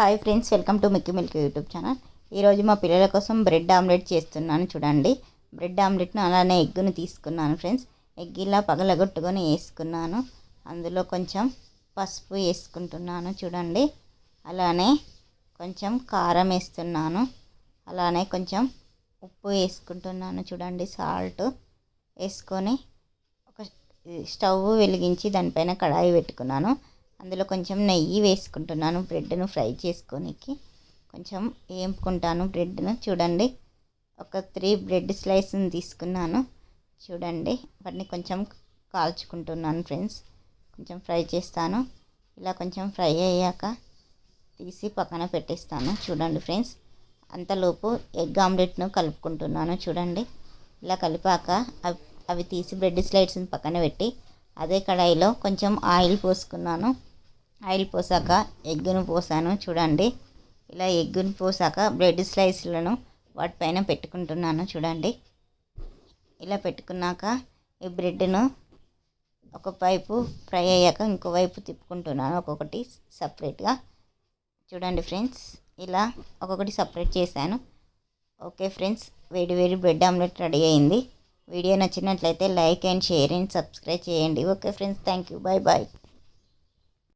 Hi friends welcome to Mickey milk YouTube channel. ఈరోజు మా పిల్లల కోసం బ్రెడ్ ఆమ్లెట్ చేస్తున్నాను చూడండి. బ్రెడ్ ఆమ్లెట్ను అలానే ఎగ్గును తీసుకున్నాను ఫ్రెండ్స్. ఎగ్ ఇలా పగలగొట్టుకొని వేసుకున్నాను. అందులో కొంచెం పసుపు వేసుకుంటున్నాను చూడండి. అలానే కొంచెం కారం వేస్తున్నాను. అలానే కొంచెం ఉప్పు వేసుకుంటున్నాను చూడండి సాల్ట్ వేసుకొని ఒక స్టవ్ వెలిగించి దానిపైన కడాయి పెట్టుకున్నాను. అందులో కొంచెం నెయ్యి వేసుకుంటున్నాను బ్రెడ్ను ఫ్రై చేసుకోనికి. కొంచెం వేపుకుంటాను బ్రెడ్ను. చూడండి ఒక త్రీ బ్రెడ్ స్లైస్ని తీసుకున్నాను. చూడండి వాటిని కొంచెం కాల్చుకుంటున్నాను ఫ్రెండ్స్. కొంచెం ఫ్రై చేస్తాను. ఇలా కొంచెం ఫ్రై అయ్యాక తీసి పక్కన పెట్టేస్తాను. చూడండి ఫ్రెండ్స్ అంతలోపు ఎగ్ ఆమ్లెట్ను కలుపుకుంటున్నాను. చూడండి ఇలా కలిపాక అవి అవి తీసి బ్రెడ్ స్లైడ్స్ని పక్కన పెట్టి అదే కడాయిలో కొంచెం ఆయిల్ పోసుకున్నాను. ఆయిల్ పోసాక ఎగ్గును పోసాను చూడండి. ఇలా ఎగ్గును పోసాక బ్రెడ్ స్లైస్లను వాటిపైన పెట్టుకుంటున్నాను చూడండి. ఇలా పెట్టుకున్నాక ఈ బ్రెడ్ను ఒక వైపు ఫ్రై అయ్యాక ఇంకో వైపు తిప్పుకుంటున్నాను ఒక్కొక్కటి సపరేట్గా. చూడండి ఫ్రెండ్స్ ఇలా ఒక్కొక్కటి సపరేట్ చేశాను. ఓకే ఫ్రెండ్స్ వేడి వేడి బ్రెడ్ ఆమ్లెట్ రెడీ అయింది. వీడియో నచ్చినట్లయితే like and share and subscribe చేయండి. Okay friends thank you bye bye.